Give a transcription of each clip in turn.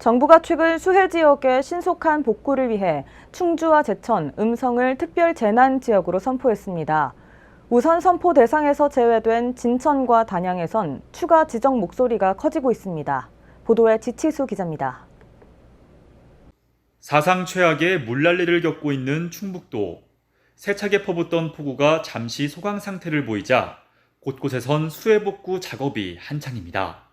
정부가 최근 수해 지역의 신속한 복구를 위해 충주와 제천, 음성을 특별 재난 지역으로 선포했습니다. 우선 선포 대상에서 제외된 진천과 단양에선 추가 지정 목소리가 커지고 있습니다. 보도에 지치수 기자입니다. 사상 최악의 물난리를 겪고 있는 충북도. 세차게 퍼붓던 폭우가 잠시 소강 상태를 보이자 곳곳에선 수해 복구 작업이 한창입니다.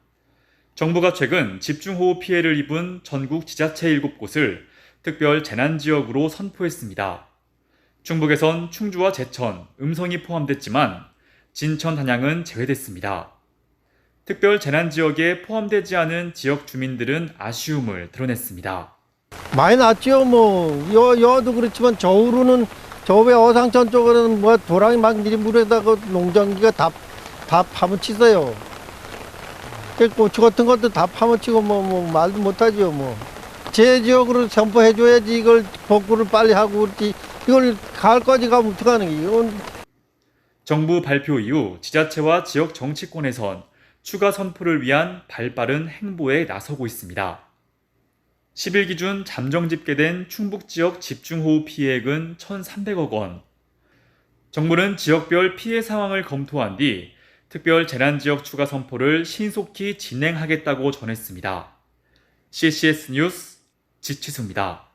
정부가 최근 집중호우 피해를 입은 전국 지자체 7곳을 특별 재난지역으로 선포했습니다. 충북에선 충주와 제천, 음성이 포함됐지만 진천, 단양은 제외됐습니다. 특별 재난지역에 포함되지 않은 지역 주민들은 아쉬움을 드러냈습니다. 많이 났죠 뭐 여, 여도 그렇지만 저우로는 저배 어상천 쪽으로는 뭐 도랑이 막 물에다가 농장기가 다, 다 파묻히어요 그 고추 같은 것도 다 파묻히고 뭐, 뭐 말도 못하죠 뭐 제 지역으로 선포해줘야지 이걸 복구를 빨리 하고 그렇지 이걸 가을까지 가면 어떡하는 게 이건 정부 발표 이후 지자체와 지역 정치권에선 추가 선포를 위한 발빠른 행보에 나서고 있습니다. 10일 기준 잠정 집계된 충북 지역 집중호우 피해액은 1,300억 원. 정부는 지역별 피해 상황을 검토한 뒤 특별 재난지역 추가 선포를 신속히 진행하겠다고 전했습니다. CCS 뉴스 지치수입니다.